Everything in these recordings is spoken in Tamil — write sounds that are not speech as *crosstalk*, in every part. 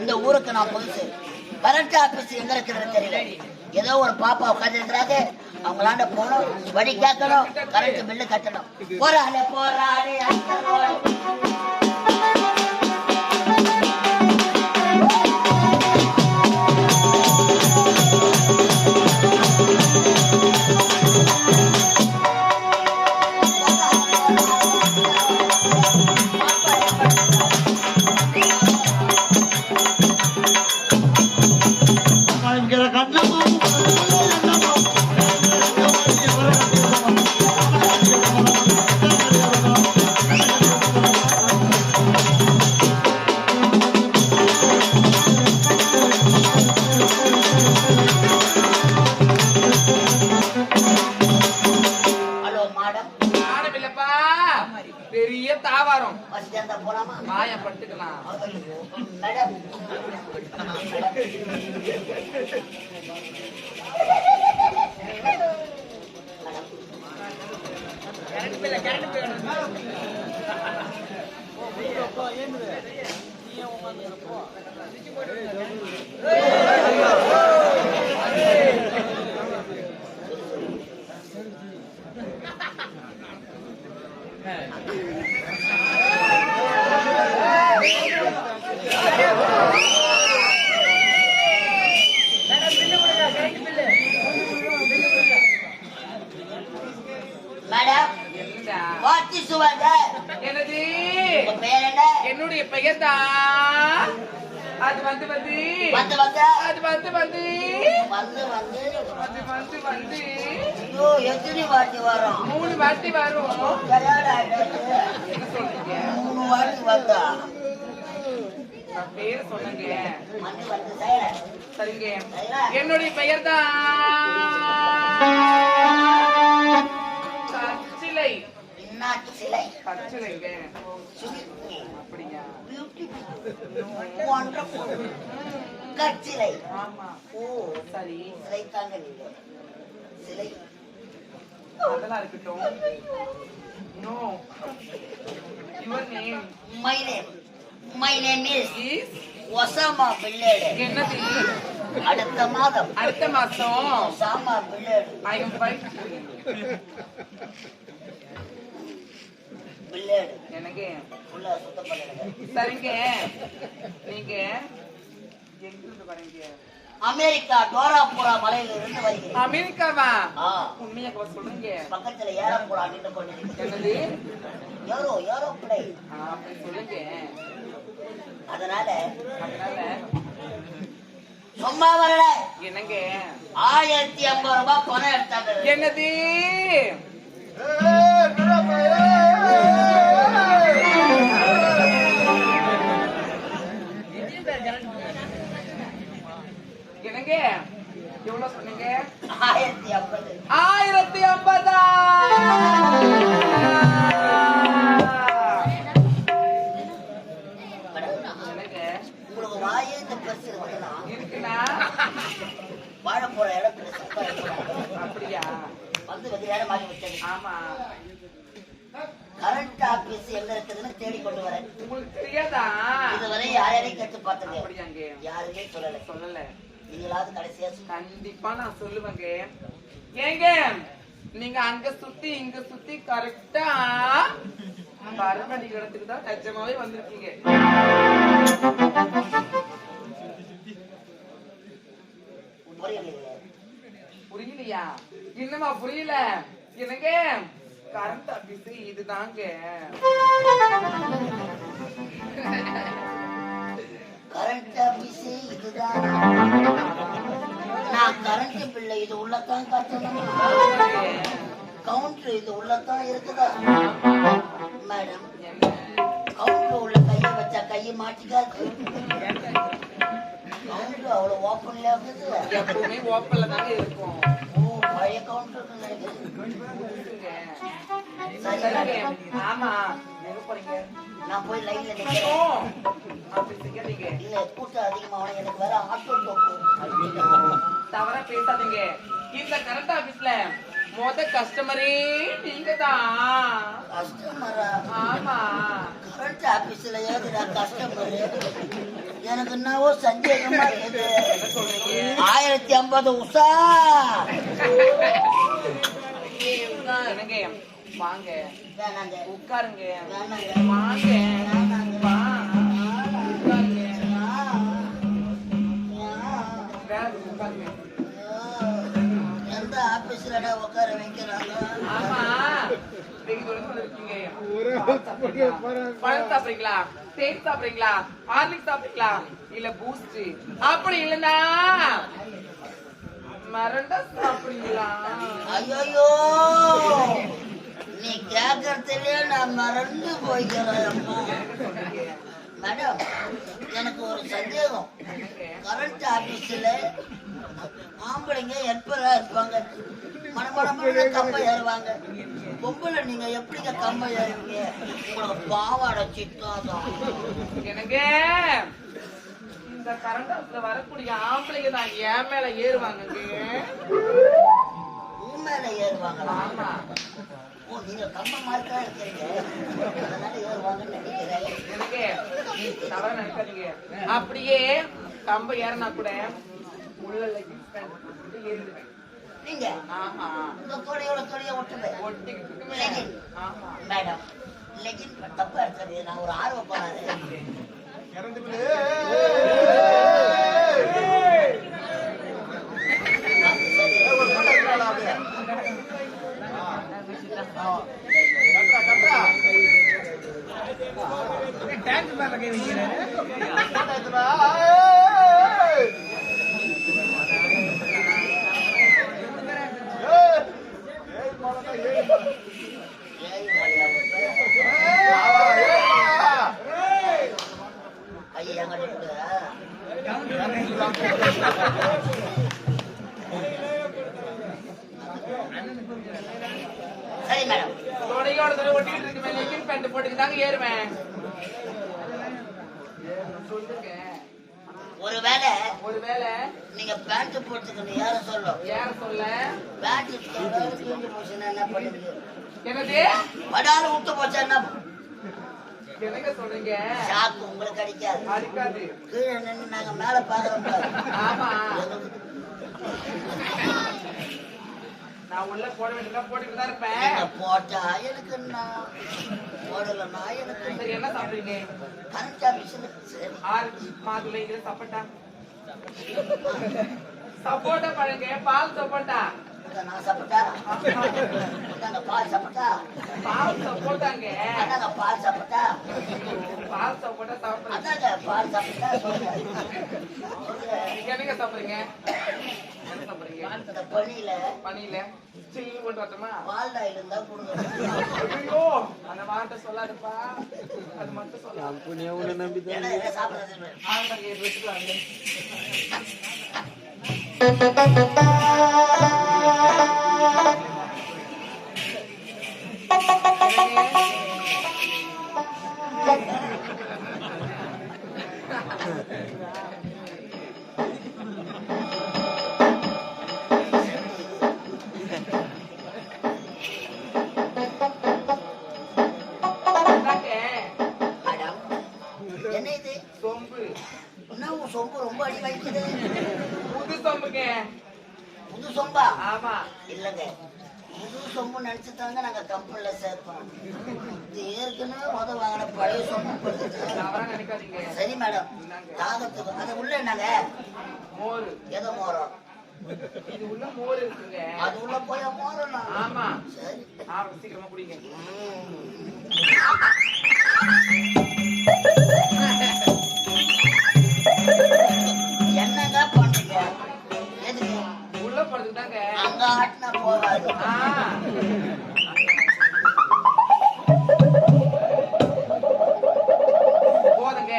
இந்த ஊருக்கு நான் புதுசு. கரண்ட் ஆபீஸ் எங்க இருக்கிறது தெரியல. ஏதோ ஒரு பாப்பா உட்காந்துருக்கிறாங்க அவங்களாண்ட போனோம் வடி கேட்கணும். கரண்ட் பில்லு கட்டணும். போறாளே போறாளே. பெரிய தாவாரம் வசதி இருந்தா போலாமா வாய பட்டுக்கலாம் மேடம் என்னடா வாட் இஸ் யுவர் என்னது உங்க பேர் என்ன என்னுடைய பெயர் தான் அது வந்து வந்து. வந்து வந்து. அது வந்து வந்து. வந்து வந்து. வந்து வந்து. எத்தனை வாட்டி வரும் வாட்டி ஆயிடுச்சு என்ன சொல்றீங்க மூணு வாட்டி வந்தா பேர் செய்யறேன் சரிங்க. என்னுடைய பெயர் தான் கச்சிலை. கச்சிலைங்க அப்படியா கற்சிலை ஆமா. ஓ சரி. சிலை தாங்க நீங்க சிலை. அதெல்லாம் இருக்கட்டும். No your name my name my name is is Osama பிள்ளேடு என்னது? அடுத்த மாதம். அடுத்த மாசம் ஒசாமா பிள்ளேடு ஐ எம் ஃபைவ் எனக்கு சரிங்க. நீங்க எங்கிருந்து வரீங்க? அமெரிக்கா டோராபுரா மலையில இருந்து வருகிறேன் அமெரிக்காவா ஆ, உண்மையா கொஞ்சம் சொல்லுங்க பக்கத்துல ஏரோப்புறா நின்று என்னது ஏரோ ஏரோ அப்படி சொல்லுங்க அதனால அதனால சும்மா வரல என்னங்க ஆயிரத்தி ஐம்பது ரூபாய் பணம் எடுத்தாங்க என்னது என்னங்க எவ்வளவு சொன்னீங்க? ஆயிரத்தி ஐம்பது. ஆயிரத்தி ஐம்பதா? வாழ போற இடத்துல. அப்படியா? வந்து வெகு நேரம் ஆகி விட்டது ஆமா. கரண்ட் ஆபீஸ் எங்க இருக்குதுன்னு தேடி கொண்டு வரேன். உங்களுக்கு தெரியாதா? இதுவரை யாரையும் கேட்டு பார்த்தது யாருமே சொல்லல. சொல்லல. நீங்களாவது கடைசியா. கண்டிப்பா நான் சொல்லுவேங்க. ஏங்க நீங்க அங்க சுத்தி இங்க சுத்தி கரெக்டா பரமடி இடத்துக்கு தான் கச்சமாவே வந்திருக்கீங்க. புரியலையே. புரியலையா? இன்னுமா புரியல? என்னங்க? கரண்ட் ஆபீஸ் இதுதாங்க. கரண்ட் ஆபீஸ் இதுதான்? கரண்ட் பில்லை இது உள்ளதான் கட்டணும் கவுண்டர் இது உள்ளதான் இருக்குதா? மேடம் கவுண்டர் உள்ள கையை வச்சா கையை மாட்டிக்காது. கவுண்டர் அவ்வளவு ஓப்பன்ல இருக்குது. எப்பவுமே ஓப்பன்ல தாங்க இருக்கும். ஓ பழைய கவுண்டர் சரிங்க. ஆமா. எங்க போறீங்க? நான் போய் லைன்ல நிக்கிறேன். இல்ல கூட்டம் அதிகமாக எனக்கு வேற ஆட்டோ டோக்கு தவறா பேசாதீங்க. இந்த கரண்ட் ஆபீஸ்ல மொத கஸ்டமரே நீங்க தான் கஸ்டமரா ஆமா கரண்ட் ஆபீஸ்ல ஏதுடா கஸ்டமர் எனக்கு என்னவோ சந்தேகமா இருக்குது. ஆயிரத்தி ஐம்பது உஷா. வாங்க. உட்காருங்க. வாங்க. பழம் சாப்பிடுறீங்களா? தேன் சாப்பிடுறீங்களா? ஹார்லிக் சாப்பிடுறீங்களா? இல்ல பூஸ்ட். அப்படி இல்லனா மரண்டா சாப்பிடுறீங்களா? ஐயோ நீ கேட்கறதுலயே நான் மறந்து போய்க்கிறேன். மேடம் எனக்கு ஒரு சந்தேகம். கரண்ட் ஆபீஸ்ல ஆம்பளைங்க ஹெல்ப்பரா இருப்பாங்க. மனமனமான கம்ப ஏறுவாங்க. பொம்பளை நீங்க எப்படிங்க கம்ப ஏறுவீங்க? உங்களுக்கு பாவாடை சித்தாதான் எனக்கு இந்த கரண்ட் ஹவுஸ்ல வரக்கூடிய ஆம்பளைங்க தான் என் மேல ஏறுவாங்க உன் மேல ஏறுவாங்களா? ஆமா. ஓ நீங்க கம்ப மாதிரி தான் இருக்கிறீங்க. அதனால ஏறுவாங்கன்னு நினைக்கிறேன். எனக்கு தவற நினைக்காதீங்க. அப்படியே கம்ப ஏறினா கூட உள்ள நீங்க? ஆமா. இந்த தொடையோட தொடைய விட்டுவேன் ஒட்டிக்கிட்டு. ஆமா. மேடம் லெகின் தப்பா இருக்காது நான் ஒரு ஆர்வ போறாரு ஐயா சரி மேடம் தொடையோட தொலை ஒட்டிக்கிட்டு இருக்குமே லெகின் பேண்ட் போட்டுக்கிட்டாங்க ஏறுவேன் சொல்லுங்க ஒருவேளை ஒருவேளை நீங்க பேண்ட் போட்டுக்கணும் யார சொல்லும்? ஏற சொல்ல? பேண்ட் தூங்கி போச்சுன்னா என்ன பண்ணுவீங்க? என்னது? படாத விட்டு போச்சா என்ன? என்னங்க சொல்றீங்க ஷாக்கு உங்களுக்கு அடிக்காது. அடிக்காது. கீழே நின்று நாங்க மேல பாக்குறோம். ஆமா. நான் உள்ள போட வேண்டியதா போட்டுட்டு தான் இருப்பேன். நீங்க போட்டா எனக்கு என்ன? போடலன்னா எனக்கு என்ன? சரி என்ன சாப்பிடுறீங்க? ஆரஞ்சு மாதுளை இது சப்போட்டா. சப்போட்டா பழங்க பால் சப்போட்டா. நான் சாப்பிட்டா. பால் சாப்பிட்டா. பால் சப்போட்டாங்க. பால் சாப்பிட்டா. பால் சப்போட்டா சாப்பிடுறேன். பால் சாப்பிட்டா. நீங்க என்னங்க சாப்பிடுறீங்க? பனியில பனியில சில்லு கொண்டு வரட்டுமா இருந்தா கொடுங்க ஐயோ அந்த வார்த்தை சொல்லாதுப்பா. அது மட்டும் சொல்லாது. சாப்பிடுறது *laughs* சொம்பா ஆமா. இல்லைங்க. புது சொம்பு நினைச்சு தாங்க நாங்க கம்பெனில சேர்ப்போம் இது ஏற்கனவே முத வாங்கின பழைய சொம்பு சரி மேடம் தாகத்துக்கு அது உள்ள என்னங்க? மோர். ஏதோ மோரம் இது உள்ள மோர் இருக்குங்க. அது உள்ள போய் மோரம் ஆமா. சரி. சீக்கிரமா குடிங்க. அங்க ஆட்டினா போகாது. போதுங்க.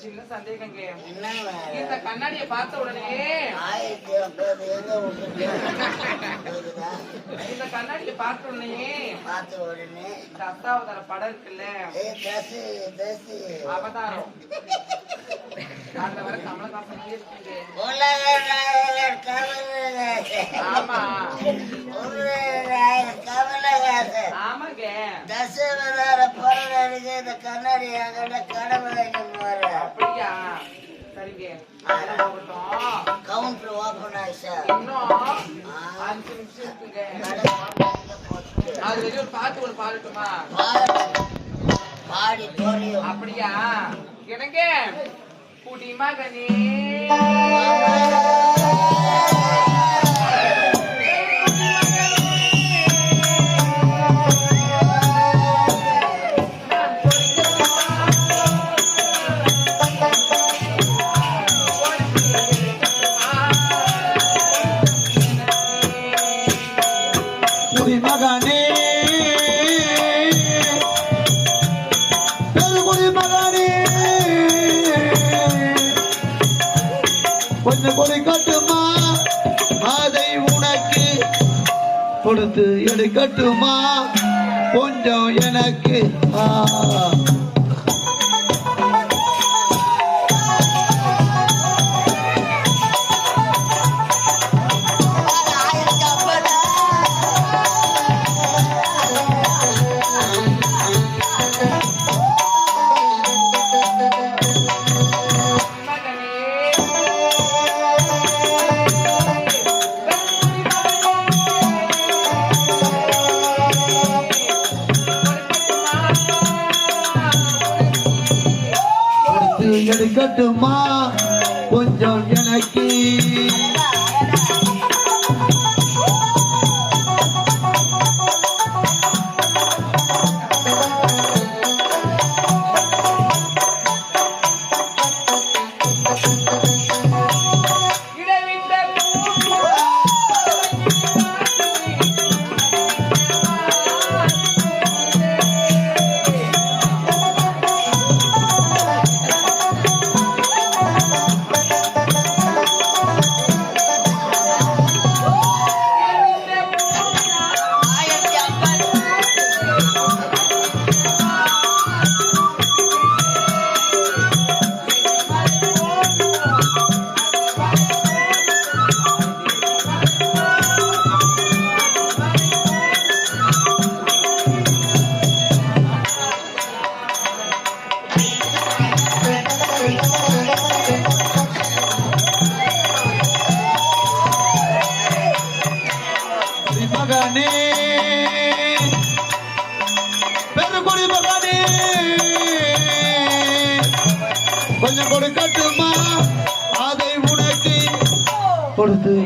சின்ன சந்தேகங்க. இந்த கண்ணாடிய பார்த்த உடனே. இந்த கண்ணாடிய பார்த்த உடனே. பார்த்த உடனே. இந்த அத்தாவதார படம் இருக்குல்ல. அவதாரம். ஆமா. கமலஹாசன் ஆமாங்க. தசவதார பிறந்ததுக்கு இந்த கண்ணாடி கடவுளை போற அப்படியா? சரிங்க. கவுண்டர் ஓபன் ஆயிடுச்சா அஞ்சு நிமிஷம் இருக்குங்க. அது வரையும் ஒரு பாட்டு ஒரு பாடட்டுமா? பாடி. அப்படியா? எனக்கு குடிமகனே எடுக்கட்டுமா கொஞ்சம் எனக்கு ஆ. எடுக்கட்டுமா கொஞ்சம் கொடுத்து எடுக்கட்டுமா